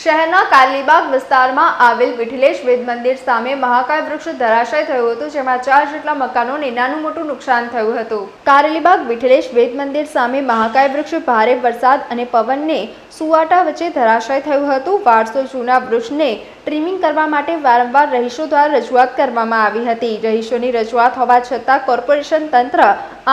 શહેરના કાલીબાગ વિસ્તારમાં આવેલ વિઠલેશ વેદ મંદિર સામે મહાકાય વૃક્ષ ધરાશય થયું હતું, જેમાં ચાર જેટલા મકાનોને નાનું મોટું નુકસાન થયું હતું. કારેલીબાગ વિઠલેશ વેદ મંદિર સામે મહાકાય વૃક્ષ, ભારે વરસાદ અને પવનને સુવાટા વચ્ચે ધરાશય થયું હતું. વારસો જૂના વૃક્ષને ટ્રીમિંગ કરવા માટે વારંવાર રહીશો દ્વારા રજૂઆત કરવામાં આવી હતી. રહીશોની રજૂઆત હોવા છતાં કોર્પોરેશન તંત્ર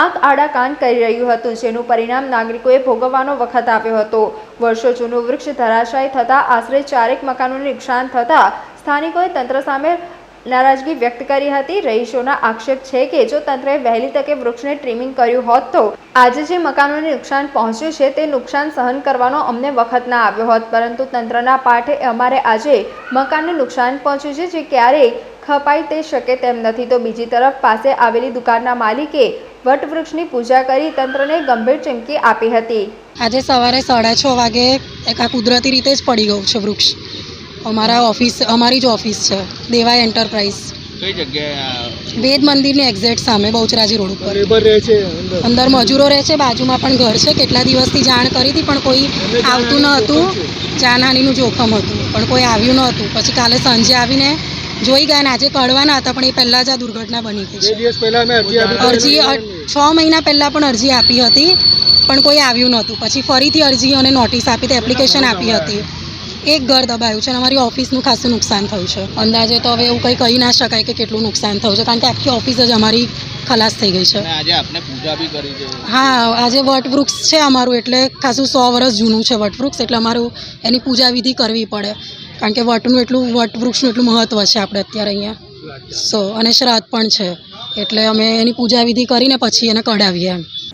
આંખ આડા કાન કરી રહ્યું હતું, જેનું પરિણામ નાગરિકોએ ભોગવવાનો વખત આવ્યો હતો. વર્ષો જૂનું વૃક્ષ ધરાશાયી થતાં, આશરે ચારેક મકાનોને નુકસાન થતાં, સ્થાનિકોએ તંત્ર સામે નારાજગી વ્યક્ત કરી હતી. રહીશોના આક્ષેપ છે કે જો તંત્રએ વહેલી તકે વૃક્ષને ટ્રીમિંગ કર્યું હોત તો આજે જે મકાનોને નુકસાન પહોંચ્યું છે તે નુકસાન સહન કરવાનો અમને વખત ના આવ્યો હોત. પરંતુ તંત્રના પાઠે અમારે આજે મકાનને નુકસાન પહોંચ્યું છે જે ક્યારેય ખપાઈ તે શકે તેમ નથી. તો બીજી તરફ પાસે આવેલી દુકાનના માલિકે વટવૃક્ષની પૂજા કરી તંત્રને ગંભીર ચીમકી આપી હતી. આજે સવારે સાડા છ વાગે એક કુદરતી રીતે જ પડી ગયું છે વૃક્ષ. અમારા ઓફિસ અમારી જ ઓફિસ છે દેવાય એન્ટરપ્રાઇઝ કઈ જગ્યાએ વેદ મંદિરની એક્ઝેક્ટ સામે બહુચરાજી રોડ ઉપર. લેબર રહે છે અંદર. મજૂરો રહે છે બાજુમાં પણ ઘર છે કેટલા દિવસથી જાણ કરી હતી પણ કોઈ આવતું ન હતું. જાનહાનિનું જોખમ હતું પણ કોઈ આવ્યું ન હતું. પછી કાલે સાંજે આવીને જોઈ ગયા ને આજે કળવાના હતા પણ એ પહેલાં જ આ દુર્ઘટના બની ગઈ છે દિવસ પહેલા મેં અરજી છ મહિના પહેલાં પણ અરજી આપી હતી પણ કોઈ આવ્યું નહોતું પછી ફરીથી અરજી અને નોટિસ આપી હતી એપ્લિકેશન આપી હતી. એક ઘર દબાયું છે અને અમારી ઓફિસનું ખાસું નુકસાન થયું છે. અંદાજે તો હવે એવું કંઈ કહી ના શકાય કે કેટલું નુકસાન થયું છે કારણ કે આખી ઓફિસ જ અમારી ખલાસ થઈ ગઈ છે. હા આજે વટવૃક્ષ છે અમારું એટલે ખાસું સો વર્ષ જૂનું છે વટવૃક્ષ એટલે અમારું એની પૂજા વિધિ કરવી પડે. કારણ કે વટનું એટલું વટવૃક્ષનું એટલું મહત્ત્વ છે આપણે અત્યારે અહીંયા. સો અને શ્રાદ્ધ પણ છે. એટલે અમે એની પૂજા વિધિ કરીને પછી એને કઢાવીએ એમ.